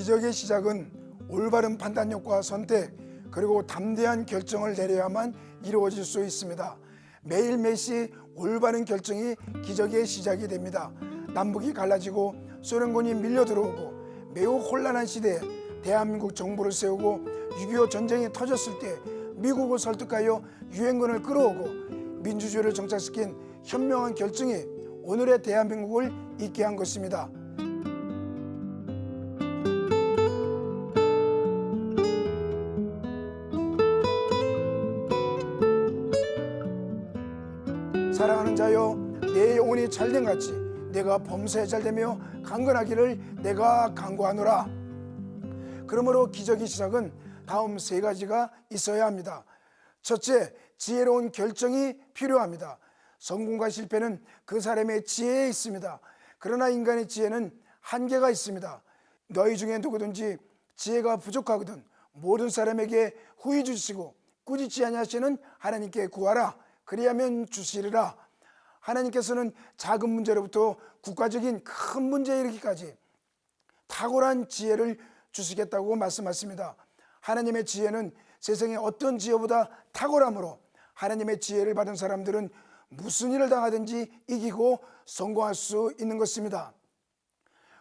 기적의 시작은 올바른 판단력과 선택 그리고 담대한 결정을 내려야만 이루어질 수 있습니다. 매일매시 올바른 결정이 기적의 시작이 됩니다. 남북이 갈라지고 소련군이 밀려 들어오고 매우 혼란한 시대에 대한민국 정부를 세우고 6.25 전쟁이 터졌을 때 미국을 설득하여 유엔군을 끌어오고 민주주의를 정착시킨 현명한 결정이 오늘의 대한민국을 있게 한 것입니다. 사랑하는 자여 내 영혼이 잘된 같이 내가 범사에 잘되며 강건하기를 내가 강구하노라. 그러므로 기적의 시작은 다음 세 가지가 있어야 합니다. 첫째 지혜로운 결정이 필요합니다. 성공과 실패는 그 사람의 지혜에 있습니다. 그러나 인간의 지혜는 한계가 있습니다. 너희 중에 누구든지 지혜가 부족하거든 모든 사람에게 후히 주시고 꾸짖지 아니하시는 하나님께 구하라 그리하면 주시리라. 하나님께서는 작은 문제로부터 국가적인 큰 문제에 이르기까지 탁월한 지혜를 주시겠다고 말씀하십니다. 하나님의 지혜는 세상의 어떤 지혜보다 탁월함으로 하나님의 지혜를 받은 사람들은 무슨 일을 당하든지 이기고 성공할 수 있는 것입니다.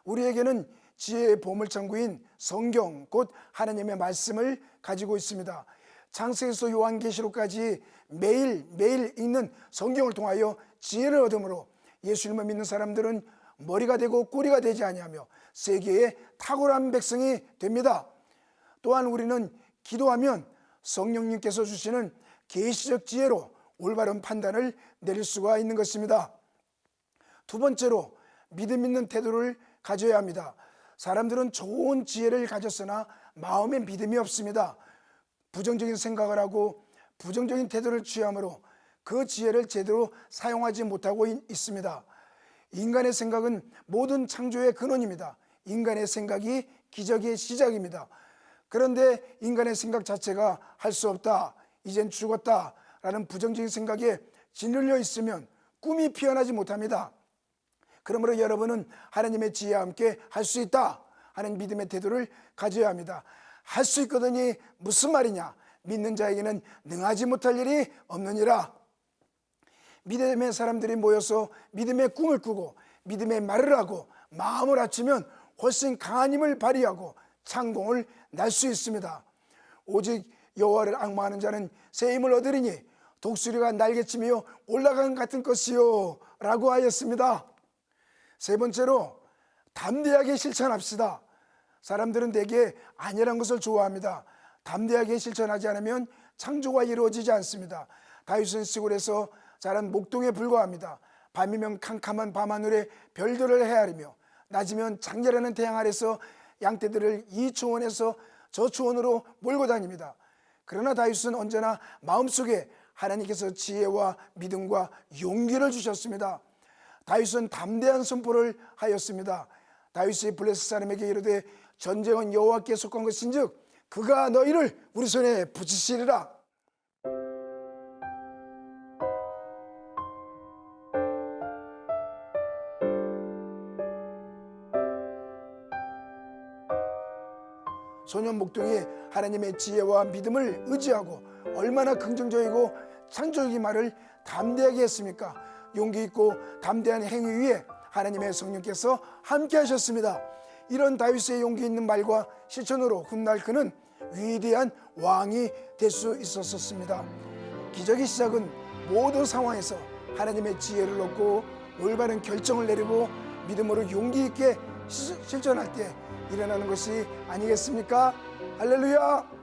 우리에게는 지혜의 보물창구인 성경 곧 하나님의 말씀을 가지고 있습니다. 창세에서 요한계시록까지 매일 매일 읽는 성경을 통하여 지혜를 얻으므로 예수님을 믿는 사람들은 머리가 되고 꼬리가 되지 아니하며 세계의 탁월한 백성이 됩니다. 또한 우리는 기도하면 성령님께서 주시는 계시적 지혜로 올바른 판단을 내릴 수가 있는 것입니다. 두 번째로 믿음 있는 태도를 가져야 합니다. 사람들은 좋은 지혜를 가졌으나 마음에 믿음이 없습니다. 부정적인 생각을 하고 부정적인 태도를 취함으로 그 지혜를 제대로 사용하지 못하고 있- 있습니다. 인간의 생각은 모든 창조의 근원입니다. 인간의 생각이 기적의 시작입니다. 그런데 인간의 생각 자체가 할 수 없다, 이젠 죽었다 라는 부정적인 생각에 짓눌려 있으면 꿈이 피어나지 못합니다. 그러므로 여러분은 하나님의 지혜와 함께 할 수 있다 하는 믿음의 태도를 가져야 합니다. 할 수 있거든이 무슨 말이냐? 믿는 자에게는 능하지 못할 일이 없느니라. 믿음의 사람들이 모여서 믿음의 꿈을 꾸고 믿음의 말을 하고 마음을 합치면 훨씬 강한 힘을 발휘하고 창공을 날 수 있습니다. 오직 여호와를 악마하는 자는 새 힘을 얻으리니 독수리가 날개치며 올라가는 같은 것이요 라고 하였습니다. 세 번째로 담대하게 실천합시다. 사람들은 대개 안일한 것을 좋아합니다. 담대하게 실천하지 않으면 창조가 이루어지지 않습니다. 다윗은 시골에서 자란 목동에 불과합니다. 밤이면 캄캄한 밤하늘에 별들을 헤아리며 낮이면 장렬하는 태양 아래서 양떼들을 이 초원에서 저 초원으로 몰고 다닙니다. 그러나 다윗은 언제나 마음속에 하나님께서 지혜와 믿음과 용기를 주셨습니다. 다윗은 담대한 선포를 하였습니다. 다윗이 블레스 사람에게 이르되 전쟁은 여호와께 속한 것인즉 그가 너희를 우리 손에 붙이시리라. 소년 목동이 하나님의 지혜와 믿음을 의지하고 얼마나 긍정적이고 창조적인 말을 담대하게 했습니까? 용기 있고 담대한 행위 위에 하나님의 성령께서 함께 하셨습니다. 이런 다윗의 용기 있는 말과 실천으로 훗날 그는 위대한 왕이 될 수 있었습니다. 기적의 시작은 모든 상황에서 하나님의 지혜를 얻고 올바른 결정을 내리고 믿음으로 용기 있게 시- 실천할 때 일어나는 것이 아니겠습니까? 할렐루야!